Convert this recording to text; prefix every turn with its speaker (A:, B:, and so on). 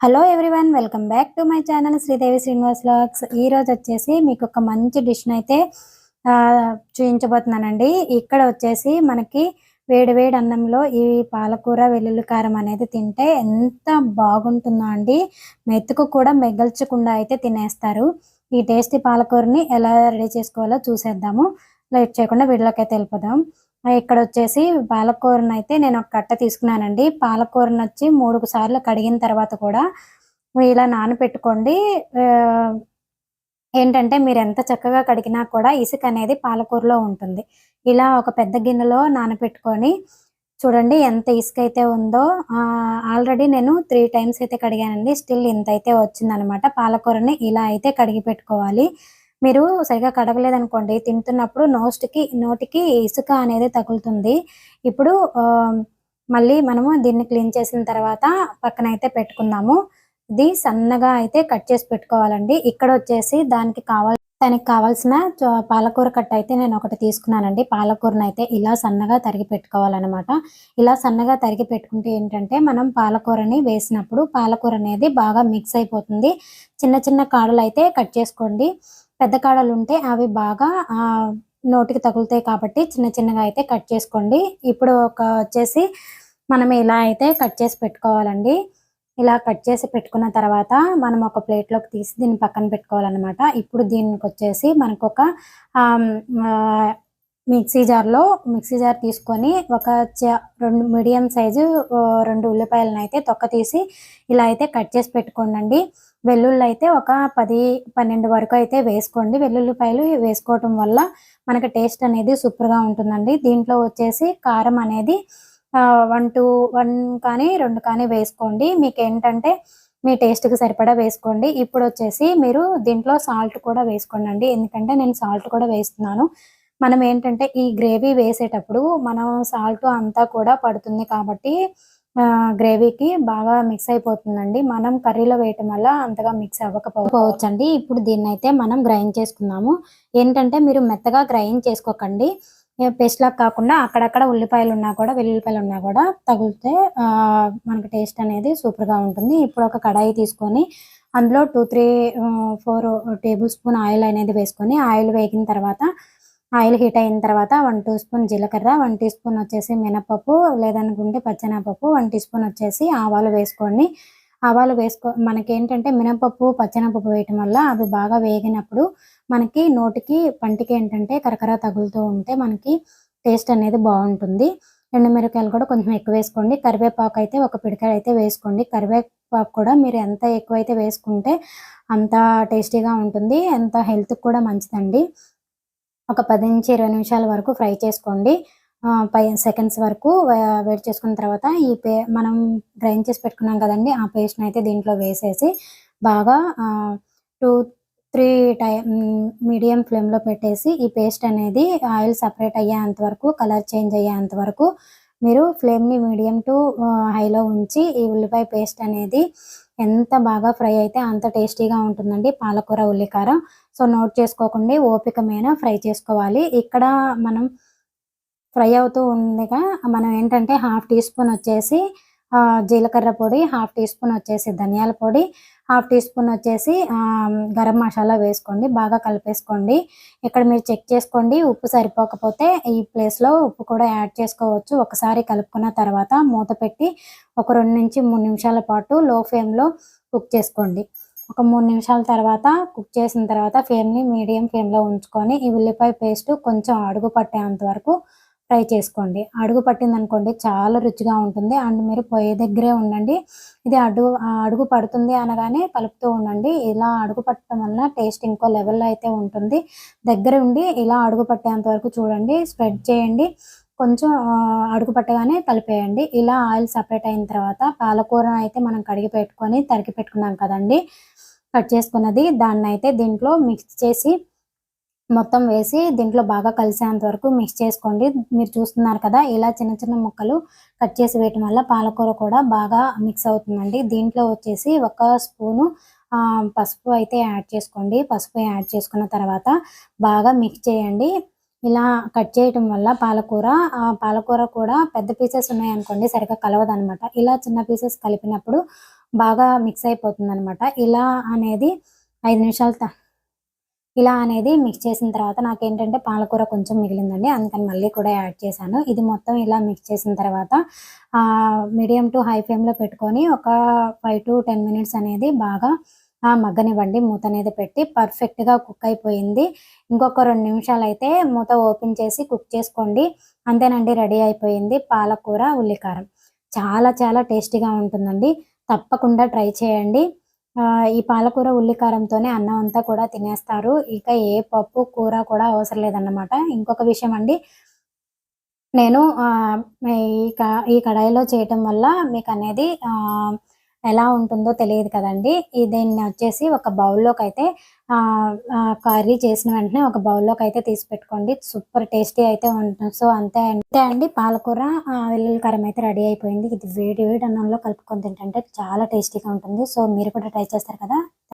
A: Hello everyone welcome back to my channel Sridevi Srinivas lakhs ఈ రోజు వచ్చేసి మీకు ఒక మంచి డిష్ అయితే చూపించబోతున్నానండి ఇక్కడ వచ్చేసి మనకి వేడి వేడి అన్నంలో ఈ పాలకూర వెల్లుల్లి కారం అనేది తింటే ఎంత బాగుంటుందో అండి. మెతుకు కూడా మెగల్చకుండా అయితే తినేస్తారు. ఈ టేస్టీ పాలకూరని ఎలా రెడీ చేసుకోవాలో చూసేద్దాము. లేట్ చేయకుండా వీడియోకి అయితే వెళ్ళిపోదాం. ఇక్కడ వచ్చేసి పాలకూరను అయితే నేను ఒక కట్ట తీసుకున్నానండి. పాలకూరను వచ్చి మూడు సార్లు కడిగిన తర్వాత కూడా ఇలా నానబెట్టుకోండి ఏంటంటే మీరు ఎంత చక్కగా కడిగినా కూడా ఇసుక అనేది పాలకూరలో ఉంటుంది. ఇలా ఒక పెద్ద గిన్నెలో నానబెట్టుకొని చూడండి ఎంత ఇసుక అయితే ఉందో ఆల్రెడీ నేను త్రీ టైమ్స్ అయితే కడిగానండి. స్టిల్ ఇంత అయితే వచ్చిందనమాట. పాలకూరని ఇలా అయితే కడిగి పెట్టుకోవాలి. మీరు సరిగా కడగలేదనుకోండి తింటున్నప్పుడు నోస్ట్కి నోటికి ఇసుక అనేది తగులుతుంది. ఇప్పుడు మళ్ళీ మనము దీన్ని క్లీన్ చేసిన తర్వాత పక్కన అయితే పెట్టుకుందాము. ఇది సన్నగా అయితే కట్ చేసి పెట్టుకోవాలండి. ఇక్కడ వచ్చేసి దానికి కావాల్ దానికి కావాల్సిన పాలకూర కట్ట అయితే నేను ఒకటి తీసుకున్నానండి. పాలకూరను అయితే ఇలా సన్నగా తరిగి పెట్టుకోవాలన్నమాట. ఇలా సన్నగా తరిగి పెట్టుకుంటే ఏంటంటే మనం పాలకూరని వేసినప్పుడు పాలకూర అనేది బాగా మిక్స్ అయిపోతుంది. చిన్న చిన్న కాడలు అయితే కట్ చేసుకోండి. పెద్ద కాడలు ఉంటే అవి బాగా నోటికి తగులుతాయి కాబట్టి చిన్న చిన్నగా అయితే కట్ చేసుకోండి. ఇప్పుడు ఒక వచ్చేసి మనం ఇలా అయితే కట్ చేసి పెట్టుకోవాలండి. ఇలా కట్ చేసి పెట్టుకున్న తర్వాత మనం ఒక ప్లేట్లోకి తీసి దీన్ని పక్కన పెట్టుకోవాలన్నమాట. ఇప్పుడు దీనికి వచ్చేసి మనకు ఒక మిక్సీ జార్లో మిక్సీ జార్ తీసుకొని ఒక చ- రెండు మీడియం సైజు రెండు ఉల్లిపాయలను అయితే తొక్క తీసి ఇలా అయితే కట్ చేసి పెట్టుకోండి వెల్లుల్లి అయితే ఒక పది పన్నెండు వరకు అయితే వేసుకోండి. వెల్లుల్లిపాయలు వేసుకోవటం వల్ల మనకి టేస్ట్ అనేది సూపర్గా ఉంటుందండి. దీంట్లో వచ్చేసి కారం అనేది వన్ టూ వన్ కానీ రెండు కానీ వేసుకోండి. మీకు ఏంటంటే మీ టేస్ట్కి సరిపడా వేసుకోండి. ఇప్పుడు వచ్చేసి మీరు దీంట్లో సాల్ట్ కూడా వేసుకోండి అండి ఎందుకంటే నేను సాల్ట్ కూడా వేస్తున్నాను. మనం ఏంటంటే ఈ గ్రేవీ వేసేటప్పుడు మనం సాల్ట్ అంతా కూడా పడుతుంది కాబట్టి గ్రేవీకి బాగా మిక్స్ అయిపోతుందండి. మనం కర్రీలో వేయటం వల్ల అంతగా మిక్స్ అవ్వకపోవచ్చు అండి ఇప్పుడు దీన్ని అయితే మనం గ్రైండ్ చేసుకుందాము. ఏంటంటే మీరు మెత్తగా గ్రైండ్ చేసుకోకండి. పేస్ట్లా లాగా కాకుండా అక్కడక్కడ ఉల్లిపాయలు ఉన్నా కూడా వెల్లుల్లిపాయలు ఉన్నా కూడా తగిలితే మనకు టేస్ట్ అనేది సూపర్గా ఉంటుంది. ఇప్పుడు ఒక కడాయి తీసుకొని అందులో two three four tablespoon oil అనేది వేసుకొని ఆయిల్ వేగిన తర్వాత ఆయిల్ హీట్ అయిన తర్వాత వన్ టీ స్పూన్ జీలకర్ర వన్ టీ స్పూన్ వచ్చేసి మినపప్పు లేదనుకుంటే పచ్చెనపప్పు వన్ టీ స్పూన్ వచ్చేసి ఆవాలు వేసుకోండి. ఆవాలు వేసుకో మనకి ఏంటంటే మినపప్పు పచ్చెనపప్పు వేయటం వల్ల అవి బాగా వేగినప్పుడు మనకి నోటికి పంటికి ఏంటంటే కరకర తగులుతూ ఉంటే మనకి టేస్ట్ అనేది బాగుంటుంది. ఎండు మిరపకాయలు కూడా కొంచెం ఎక్కువ వేసుకోండి. కరివేపాకు అయితే ఒక పిడికాయ అయితే వేసుకోండి. కరివేపాకు కూడా మీరు ఎంత ఎక్కువైతే వేసుకుంటే అంత టేస్టీగా ఉంటుంది. ఎంత హెల్త్కి కూడా మంచిదండి. ఒక పది నుంచి ఇరవై నిమిషాల వరకు ఫ్రై చేసుకోండి. పై సెకండ్స్ వరకు వేడి చేసుకున్న తర్వాత ఈ పే మనం గ్రైండ్ చేసి పెట్టుకున్నాం కదండి ఆ పేస్ట్ని అయితే దీంట్లో వేసేసి బాగా టూ త్రీ టై మీడియం ఫ్లేమ్లో పెట్టేసి ఈ పేస్ట్ అనేది ఆయిల్ సపరేట్ అయ్యేంత వరకు కలర్ చేంజ్ అయ్యేంత వరకు మీరు ఫ్లేమ్ని మీడియం టు హైలో ఉంచి ఈ ఉల్లిపాయ పేస్ట్ అనేది ఎంత బాగా ఫ్రై అయితే అంత టేస్టీగా ఉంటుందండి. పాలకూర ఉల్లికార. సో నోట్ చేసుకోకుండా. ఓపిక మీద ఫ్రై చేసుకోవాలి. ఇక్కడ మనం ఫ్రై అవుతూ ఉండగా మనం ఏంటంటే హాఫ్ టీ స్పూన్ వచ్చేసి జీలకర్ర పొడి హాఫ్ టీ స్పూన్ వచ్చేసి ధనియాల పొడి హాఫ్ టీ స్పూన్ వచ్చేసి గరం మసాలా వేసుకోండి బాగా కలిపేసుకోండి. ఇక్కడ మీరు చెక్ చేసుకోండి ఉప్పు సరిపోకపోతే ఈ ప్లేస్లో ఉప్పు కూడా యాడ్ చేసుకోవచ్చు. ఒకసారి కలుపుకున్న తర్వాత మూత పెట్టి ఒక రెండు నుంచి మూడు నిమిషాల పాటు లో ఫ్లేమ్లో కుక్ చేసుకోండి. ఒక మూడు నిమిషాల తర్వాత కుక్ చేసిన తర్వాత ఫ్లేమ్ని మీడియం ఫ్లేమ్లో ఉంచుకొని ఈ ఉల్లిపాయ పేస్ట్ కొంచెం అడుగు పట్టేంత వరకు ఫ్రై చేసుకోండి. అడుగు పట్టింది అనుకోండి చాలా రుచిగా ఉంటుంది. అండ్ మీరు పొయ్యి దగ్గరే ఉండండి. ఇది అడుగు అడుగు పడుతుంది అనగానే కలుపుతూ ఉండండి. ఇలా అడుగు పట్టడం వల్ల టేస్ట్ ఇంకో లెవెల్లో అయితే ఉంటుంది. దగ్గర ఉండి ఇలా అడుగు పట్టేంత వరకు చూడండి. స్ప్రెడ్ చేయండి. కొంచెం అడుగు పట్టగానే కలిపేయండి ఇలా ఆయిల్ సపరేట్ అయిన తర్వాత పాలకూర అయితే మనం కడిగి పెట్టుకొని తరిగి పెట్టుకున్నాం కదండి. కట్ చేసుకున్నది. దాన్ని అయితే దీంట్లో మిక్స్ చేసి మొత్తం వేసి దీంట్లో బాగా కలిసేంత వరకు మిక్స్ చేసుకోండి. మీరు చూస్తున్నారు కదా ఇలా చిన్న చిన్న ముక్కలు కట్ చేసి వేయటం వల్ల పాలకూర కూడా బాగా మిక్స్ అవుతుందండి. దీంట్లో వచ్చేసి ఒక స్పూను పసుపు అయితే యాడ్ చేసుకోండి. పసుపు యాడ్ చేసుకున్న తర్వాత బాగా మిక్స్ చేయండి. ఇలా కట్ చేయటం వల్ల పాలకూర పాలకూర కూడా పెద్ద పీసెస్ ఉన్నాయనుకోండి సరిగ్గా కలవదనమాట. ఇలా చిన్న పీసెస్ కలిపినప్పుడు బాగా మిక్స్ అయిపోతుంది అనమాట ఇలా అనేది ఐదు నిమిషాలు త- ఇలా అనేది మిక్స్ చేసిన తర్వాత నాకు ఏంటంటే పాలకూర కొంచెం మిగిలిందండి. అందుకని మళ్ళీ కూడా యాడ్ చేశాను. ఇది మొత్తం ఇలా మిక్స్ చేసిన తర్వాత మీడియం టు హై ఫ్లేమ్లో పెట్టుకొని ఒక ఫైవ్ టు టెన్ మినిట్స్ అనేది బాగా ఆ, మగ్గనివ్వండి. మూత అనేది పెట్టి పర్ఫెక్ట్గా కుక్ అయిపోయింది. ఇంకొక రెండు నిమిషాలు అయితే మూత ఓపెన్ చేసి కుక్ చేసుకోండి. అంతేనండి రెడీ అయిపోయింది పాలకూర ఉల్లికారం. చాలా చాలా టేస్టీగా ఉంటుందండి. తప్పకుండా ట్రై చేయండి. ఈ పాలకూర ఉల్లికారంతోనే అన్నం అంతా కూడా తినేస్తారు. ఇక ఏ పప్పు కూర కూడా అవసరం లేదన్నమాట. ఇంకొక విషయం అండి. నేను ఈ క- ఈ కడాయిలో చేయటం వల్ల మీకు అనేది ఎలా ఉంటుందో తెలియదు కదండి. దీన్ని వచ్చేసి ఒక బౌల్లోకి అయితే కర్రీ చేసిన వెంటనే ఒక బౌల్లోకి అయితే తీసి పెట్టుకోండి. సూపర్ టేస్టీ అయితే ఉంటుంది. సో అంతే అంతే అండి పాలకూర వెల్లుల్లి కారం అయితే రెడీ అయిపోయింది. ఇది వేడి వేడి అన్నంలో కలుపుకొని తింటే చాలా టేస్టీగా ఉంటుంది. సో మీరు కూడా ట్రై చేస్తారు కదా?